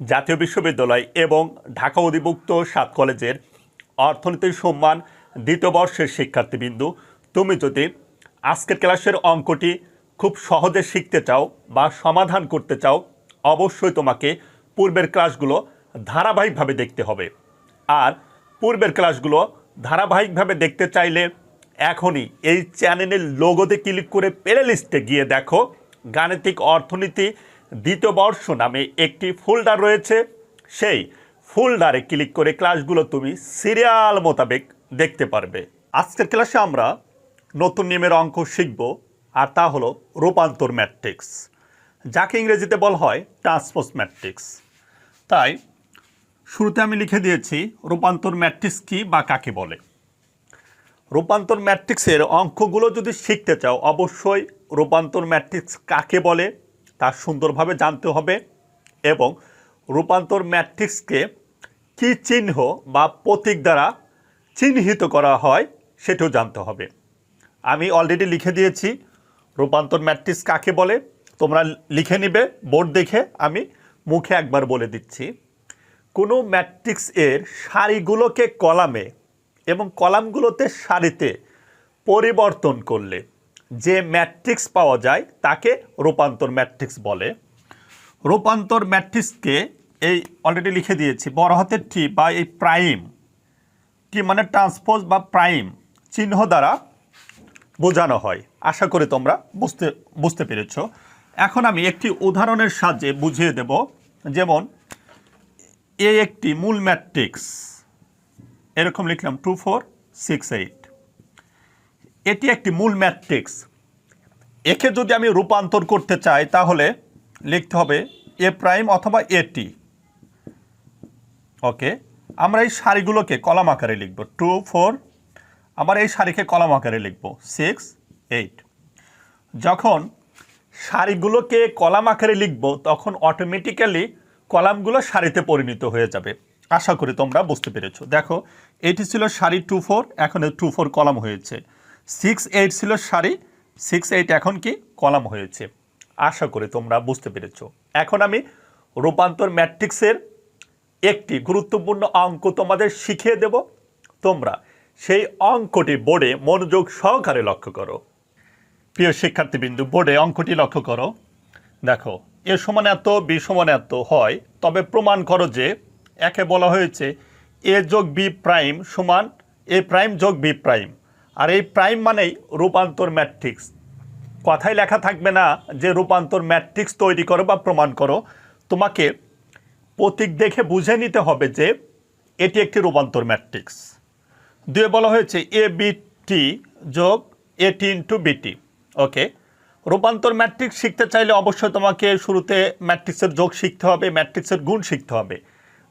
জাতীয় বিশ্ববিদ্যালয় এবং ঢাকা অধিভুক্ত সাত কলেজের অর্থনীতির সম্মান দ্বিতীয় বর্ষের শিক্ষার্থীবৃন্দু। তুমি যদি আজকের ক্লাসের অঙ্কটি খুব সহজে শিখতে চাও বা সমাধান করতে চাও, অবশ্যই তোমাকে পূর্বের ক্লাসগুলো ধারাবাহিকভাবে দেখতে হবে। আর পূর্বের ক্লাসগুলো ধারাবাহিকভাবে দেখতে চাইলে এখনই এই চ্যানেলের লোগোতে ক্লিক করে প্লে লিস্টে গিয়ে দেখো গাণিতিক অর্থনীতি দ্বিতীয় বর্ষ নামে একটি ফোল্ডার রয়েছে। সেই ফোল্ডারে ক্লিক করে ক্লাসগুলো তুমি সিরিয়াল মোতাবেক দেখতে পারবে। আজকের ক্লাসে আমরা নতুন নিয়মের অঙ্ক শিখব, আর তা হলো রূপান্তর ম্যাট্রিক্স যাকে ইংরেজিতে বলা হয় ট্রান্সপোজ ম্যাট্রিক্স তাই শুরুতে আমি লিখে দিয়েছি রূপান্তর ম্যাট্রিক্স কি বা কাকে বলে। রূপান্তর ম্যাট্রিক্সের অঙ্কগুলো যদি শিখতে চাও, অবশ্যই রূপান্তর ম্যাট্রিক্স কাকে বলে তা সুন্দরভাবে জানতে হবে এবং রূপান্তর ম্যাট্রিক্সকে কী চিহ্ন বা প্রতীক দ্বারা চিহ্নিত করা হয় সেটাও জানতে হবে। আমি অলরেডি লিখে দিয়েছি, রূপান্তর ম্যাট্রিক্স কাকে বলে? তোমরা লিখে নিবে, বোর্ড দেখে আমি মুখে একবার বলে দিচ্ছি। কোনো ম্যাট্রিক্স এর সারিগুলোকে কলামে এবং কলামগুলোতে সারিতে পরিবর্তন করলে যে ম্যাট্রিক্স পাওয়া যায় তাকে রূপান্তর ম্যাট্রিক্স বলে। রূপান্তর ম্যাট্রিক্সকে এই অলরেডি লিখে দিয়েছি, বড় হাতের টি বা এই প্রাইম কি মানে ট্রান্সপোজ বা প্রাইম চিহ্ন দ্বারা বোঝানো হয়। আশা করি তোমরা বুঝতে বুঝতে পেরেছ। এখন আমি একটি উদাহরণের সাহায্যে বুঝিয়ে দেব। যেমন এ একটি মূল ম্যাট্রিক্স, এরকম লিখলাম টু ফোর সিক্স এইট এটি একটি মূল ম্যাট্রিক্স। একে যদি আমি রূপান্তর করতে চাই, তাহলে লিখতে হবে এ প্রাইম অথবা এটি ওকে, আমরা এই সারিগুলোকে কলাম আকারে লিখব। টু, ফোর, আবার এই সারিকে কলাম আকারে লিখব। Six, eight. যখন সারিগুলোকে কলাম আকারে লিখব, তখন অটোমেটিক্যালি কলামগুলো সারিতে পরিণত হয়ে যাবে। আশা করি তোমরা বুঝতে পেরেছ। দেখো, এটি ছিল সারি টু ফোর, এখন টু ফোর কলাম হয়েছে। সিক্স এইট ছিল সারি সিক্স এইট এখন কি কলাম হয়েছে। আশা করি তোমরা বুঝতে পেরেছ। এখন আমি রূপান্তর ম্যাট্রিক্সের একটি গুরুত্বপূর্ণ অঙ্ক তোমাদের শিখিয়ে দেব। তোমরা সেই অঙ্কটি বোর্ডে মনোযোগ সহকারে লক্ষ্য করো। প্রিয় শিক্ষার্থীবৃন্দু, বোর্ডে অঙ্কটি লক্ষ্য করো। দেখো, এ সমান এত, বি সমান এত হয়, তবে প্রমাণ করো যে একে বলা হয়েছে এ যোগ বি প্রাইম সমান এ প্রাইম যোগ বি প্রাইম। আর এই প্রাইম মানেই রূপান্তর ম্যাট্রিক্স। কথাই লেখা থাকবে না যে রূপান্তর ম্যাট্রিক্স তৈরি করো বা প্রমাণ করো। তোমাকে প্রতীক দেখে বুঝে নিতে হবে যে এটি একটি রূপান্তর ম্যাট্রিক্স। দুয়ে বলা হয়েছে এ বিটি যোগ এটি ইন্টু বিটি ওকে। রূপান্তর ম্যাট্রিক্স শিখতে চাইলে অবশ্যই তোমাকে শুরুতে ম্যাট্রিক্সের যোগ শিখতে হবে, ম্যাট্রিক্সের গুণ শিখতে হবে।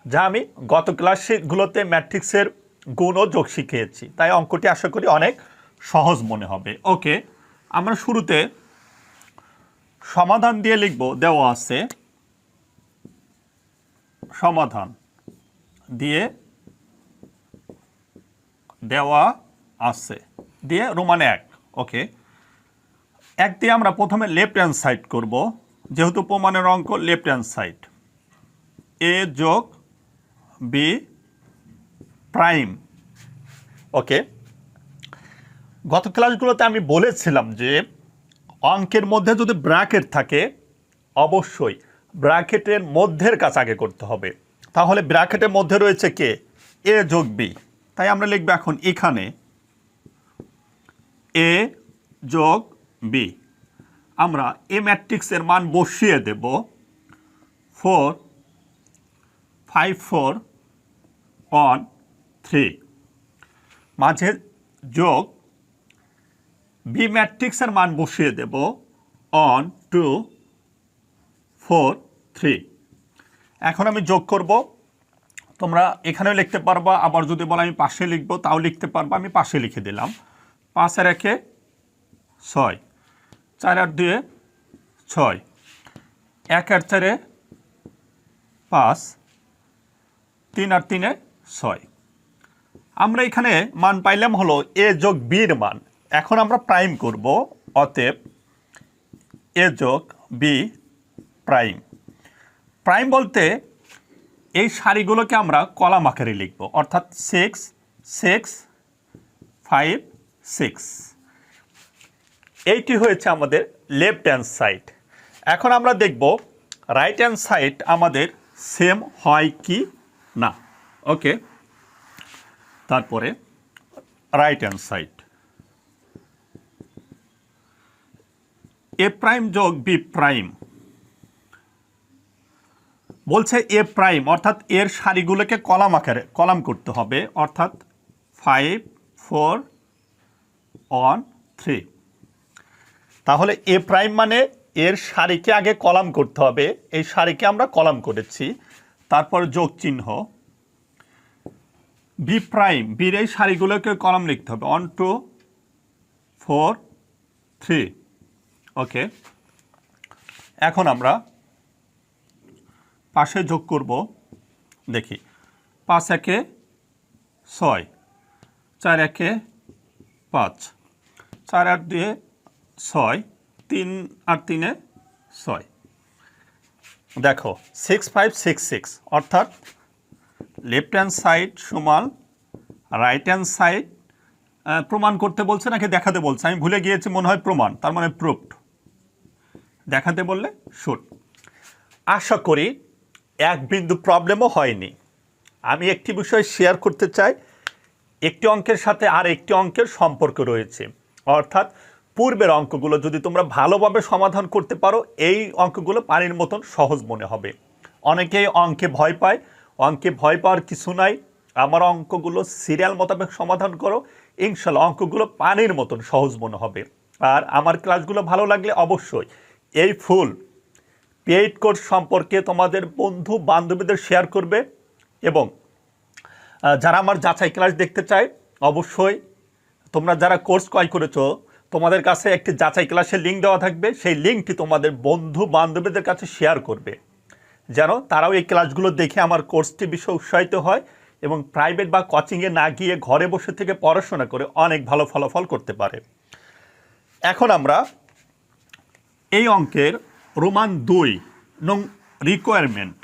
যা আমি গত ক্লাসগুলোতে ম্যাট্রিক্সের গুণ ও যোগ শিখিয়েছি। তাই অঙ্কটি আশা করি অনেক সহজ মনে হবে। ওকে, আমরা শুরুতে সমাধান দিয়ে লিখব, দেওয়া আছে। সমাধান দিয়ে দেওয়া আছে। দিয়ে রোমান এক, ওকে। এক দিয়ে আমরা প্রথমে লেফট হ্যান্ড সাইড করব, যেহেতু প্রমাণের অঙ্ক লেফট হ্যান্ড সাইড এ যোগ বি প্রাইম। ওকে? গত ক্লাসগুলোতে আমি বলেছিলাম যে অঙ্কের মধ্যে যদি ব্র্যাকেট থাকে, অবশ্যই ব্র্যাকেটের মধ্যের কাজ আগে করতে হবে। তাহলে ব্র্যাকেটের মধ্যে রয়েছে কে? এ যোগ বি। তাই আমরা লিখব এখন এখানে এ যোগ বি। আমরা এ ম্যাট্রিক্সের মান বসিয়ে দেব four, five, four, one three. মাঝে যোগ বি ম্যাট্রিক্সের মান বসিয়ে দেব অন টু ফোর থ্রি এখন আমি যোগ করব। তোমরা এখানেও লিখতে পারবা, আবার যদি বলো আমি পাশে লিখব, তাও লিখতে পারব, আমি পাশে লিখে দিলাম। পাঁচের একে ছয়, চার আর দুয়ে ছয়, এক আর চারে পাঁচ, তিন আর তিনে ছয়। আমরা এখানে মান পাইলাম হলো এ যোগ বির মান। এখন আমরা প্রাইম করব অতএব এ যোগ বি প্রাইম। প্রাইম বলতে এই সারিগুলোকে আমরা কলাম আকারে লিখব, অর্থাৎ six six five six eighty হয়েছে আমাদের লেফট হ্যান্ড সাইড এখন আমরা দেখব রাইট হ্যান্ড সাইড আমাদের সেম হয় কি না। ওকে তারপরে right hand side A prime যোগ বি প্রাইম বলছে এ প্রাইম অর্থাৎ এর সারিগুলোকে কলাম আকারে, কলাম করতে হবে, অর্থাৎ ফাইভ ফোর ওয়ান থ্রি তাহলে এ প্রাইম মানে এর সারিকে আগে কলাম করতে হবে, এই সারিকে আমরা কলাম করেছি। তারপর যোগ চিহ্ন। বি প্রাইম বির এই সারিগুলোকে কলাম লিখতে হবে। One two four three okay এখন আমরা পাশে যোগ করব। দেখি। পাঁচ, একে ছয়, চার, একে পাঁচ। চার, আট, দুয়ে ছয়, তিন আর তিনে ছয়। দেখো সিক্স ফাইভ সিক্স সিক্স অর্থাৎ লেফট হ্যান্ড সাইড সমান রাইট হ্যান্ড সাইড প্রমাণ করতে বলছে নাকি দেখাতে বলছে? আমি ভুলে গিয়েছি, মনে হয় প্রমাণ, তার মানে প্রুফড দেখাতে বললে শুট আশা করি এক বিন্দু প্রবলেমও হয়নি। আমি একটি বিষয় শেয়ার করতে চাই, একটি অঙ্কের সাথে আর একটি অঙ্কের সম্পর্ক রয়েছে। অর্থাৎ পূর্বের অঙ্কগুলো যদি তোমরা ভালোভাবে সমাধান করতে পারো, এই অঙ্কগুলো পানির মতন সহজ মনে হবে। অনেকেই অঙ্কে ভয় পায় অঙ্কে ভয় পাওয়ার কিছু নাই। আমার অঙ্কগুলো সিরিয়াল মোতাবেক সমাধান করো। ইনশাল্লাহ অঙ্কগুলো পানির মতন সহজ মনে হবে। আর আমার ক্লাসগুলো ভালো লাগলে অবশ্যই এই ফুল পেইড কোর্স সম্পর্কে তোমাদের বন্ধু বান্ধবীদের শেয়ার করবে এবং যারা আমার যাচাই ক্লাস দেখতে চায়, অবশ্যই তোমরা যারা কোর্স ক্রয় করেছ, তোমাদের কাছে একটি যাচাই ক্লাসের লিঙ্ক দেওয়া থাকবে। সেই লিঙ্কটি তোমাদের বন্ধু বান্ধবীদের কাছে শেয়ার করবে। যেন তারাও এই ক্লাসগুলো দেখে আমার কোর্সটি বিষয়ে উৎসাহিত হয় এবং প্রাইভেট বা কোচিংয়ে না গিয়ে ঘরে বসে থেকে পড়াশোনা করে অনেক ভালো ফলাফল করতে পারে। এখন আমরা এই অঙ্কের রোমান দুই নং রিকোয়ারমেন্ট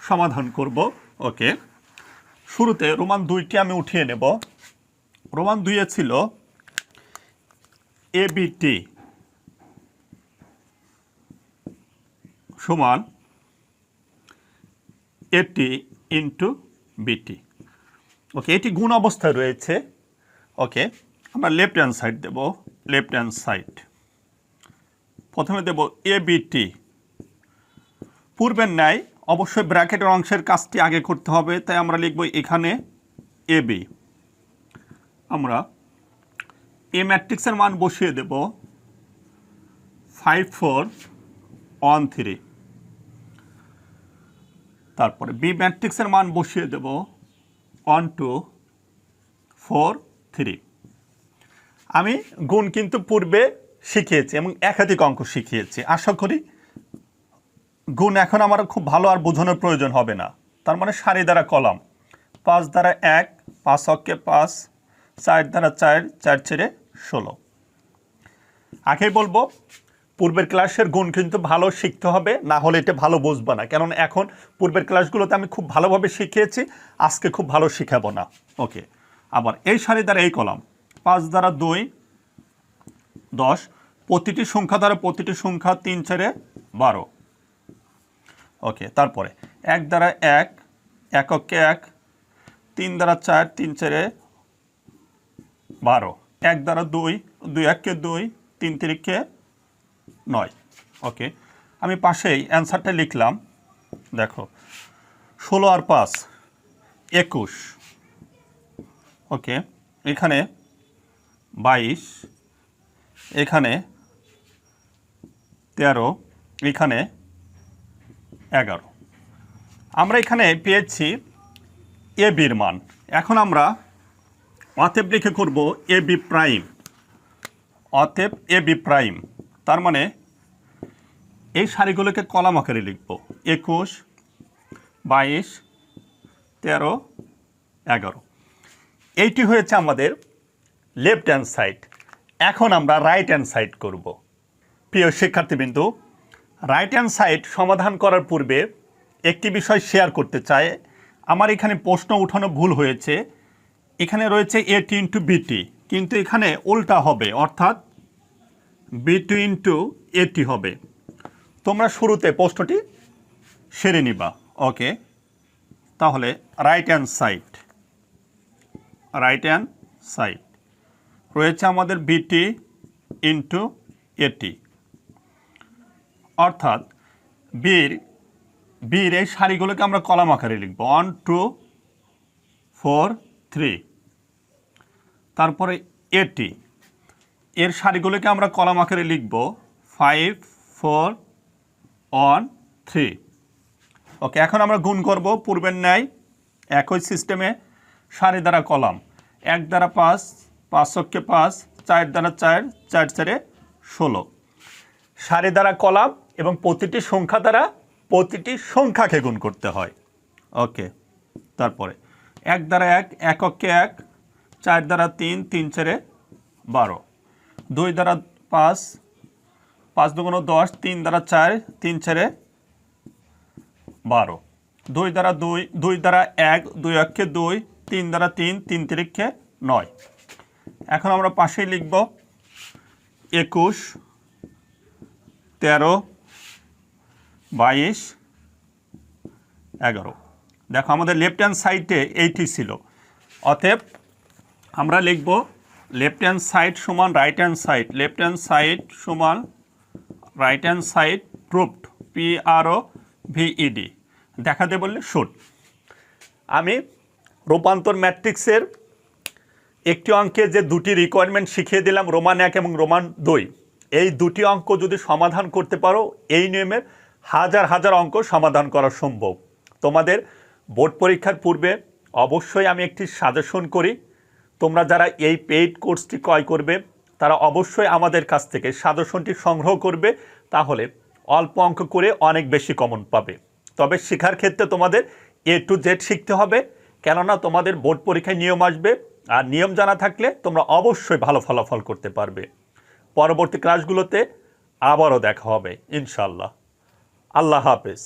সমাধান করব। ওকে। শুরুতে রোমান দুইটি আমি উঠিয়ে নেব। রোমান দুইয়ে ছিল এবিটি সমান এটি ইন্টু বিটি ওকে এটি গুণ অবস্থায় রয়েছে। ওকে আমরা লেফট হ্যান্ড সাইড দেব লেফট হ্যান্ড সাইড প্রথমে দেব এ বিটি পূর্বের ন্যায় অবশ্যই ব্র্যাকেটের অংশের কাজটি আগে করতে হবে, তাই আমরা লিখব এখানে এ বি আমরা এ ম্যাট্রিক্সের মান বসিয়ে দেব ফাইভ ফোর ওয়ান থ্রি তারপরে বি ম্যাট্রিক্সের মান বসিয়ে দেব ওয়ান টু ফোর থ্রি আমি গুণ কিন্তু পূর্বে শিখিয়েছি এবং একাধিক অঙ্ক শিখিয়েছি। আশা করি গুণ এখন আমার খুব ভালো আর বোঝানোর প্রয়োজন হবে না। তার মানে সারি দ্বারা কলাম। পাঁচ দ্বারা এক, পাঁচ অক্ষে পাঁচ, চার দ্বারা চার চার ছেড়ে ষোলো। আগেই বলব পূর্বের ক্লাসের গুণ কিন্তু ভালো শিখতে হবে, না হলে এটা ভালো বুঝবে না। কারণ এখন পূর্বের ক্লাসগুলোতে আমি খুব ভালোভাবে শিখিয়েছি, আজকে খুব ভালো শিখাবো না। ওকে, আবার এই সারি দ্বারা এই কলাম, পাঁচ দ্বারা দুই, দশ, প্রতিটি সংখ্যা দ্বারা প্রতিটি সংখ্যা তিন ছেড়ে বারো। ওকে, তারপরে এক দ্বারা এক, এককে এক, তিন দ্বারা চার, তিন, চারে বারো। এক দ্বারা দুই দুই, এককে দুই, তিন তিরিখে নয়। ওকে, আমি পাশেই অ্যান্সারটা লিখলাম। দেখো, ষোলো আর পাঁচ, একুশ। ওকে, এখানে বাইশ, এখানে তেরো, এখানে এগারো। আমরা এখানে পেয়েছি এ বির মান। এখন আমরা অতএব লিখে করব এ বি প্রাইম। অতএব এ বি প্রাইম। তার মানে এই সারিগুলোকে কলাম আকারে লিখব। একুশ, বাইশ, তেরো, এগারো। এইটি হয়েছে আমাদের লেফট হ্যান্ড সাইড এখন আমরা রাইট হ্যান্ড সাইড করব। প্রিয় শিক্ষার্থীবৃন্দু রাইট হ্যান্ড সাইড সমাধান করার পূর্বে একটি বিষয় শেয়ার করতে চাই। আমার এখানে প্রশ্ন উঠানো ভুল হয়েছে। এখানে রয়েছে এটি ইন্টু বিটি কিন্তু এখানে উল্টা হবে, অর্থাৎ বিটি ইন্টু এটি হবে। তোমরা শুরুতে প্রশ্নটি সেরে নিবা। ওকে তাহলে right hand side right hand side রয়েছে আমাদের বিটি ইন্টু এটি অর্থাৎ বীর বীর এই সারিগুলোকে আমরা কলাম আকারে লিখব। ওয়ান টু ফোর থ্রি তারপরে এটি এর সারিগুলোকে আমরা কলাম আকারে লিখব five four one three okay এখন আমরা গুণ করব পূর্বের ন্যায় একই সিস্টেমে সারি দ্বারা কলাম। এক দ্বারা পাঁচ পাঁচ অক্ষে পাঁচ, চার দ্বারা চার চার চারে ষোলো। সারি দ্বারা কলাম এবং প্রতিটি সংখ্যা দ্বারা প্রতিটি সংখ্যাকে গুণ করতে হয়। ওকে তারপরে এক দ্বারা এক এক অক্ষে এক, চার দ্বারা তিন তিন চারে বারো। দুই দ্বারা পাঁচ পাঁচ দুগুণ দশ, তিন দ্বারা চার, তিন চারে বারো। দুই দ্বারা দুই দুই দ্বারা এক, দুই অক্ষে দুই, তিন দ্বারা তিন তিন তিরিক্ষে নয়। এখন আমরা পাশেই লিখব একুশ, তেরো, বাইশ, এগারো। দেখো আমাদের লেফট হ্যান্ড সাইডে এইটি ছিল। অতএব আমরা লিখব লেফট হ্যান্ড সাইড সমান right hand side left hand side সমান right hand side proved P R O V E D দেখাতে বললে শুট আমি রূপান্তর ম্যাট্রিক্সের একটি অঙ্কে যে দুটি রিকোয়ারমেন্ট শিখিয়ে দিলাম রোমান এক এবং রোমান দুই। এই দুটি অঙ্ক যদি সমাধান করতে পারো, এই নিয়মের হাজার হাজার অঙ্ক সমাধান করা সম্ভব। তোমাদের বোর্ড পরীক্ষার পূর্বে অবশ্যই আমি একটি সাজেশন করি তোমরা যারা এই পেইড কোর্সটি ক্রয় করবে, তারা অবশ্যই আমাদের কাছ থেকে সাজেশনটি সংগ্রহ করবে, তাহলে অল্প অঙ্ক করে অনেক বেশি কমন পাবে। তবে শেখার ক্ষেত্রে তোমাদের এ টু জেড শিখতে হবে, কেননা তোমাদের বোর্ড পরীক্ষায় নিয়ম আসবে, আর নিয়ম জানা থাকলে তোমরা অবশ্যই ভালো ফলাফল করতে পারবে। পরবর্তী ক্লাসগুলোতে আবারও দেখা হবে ইনশাল্লাহ আল্লাহ হাফেজ।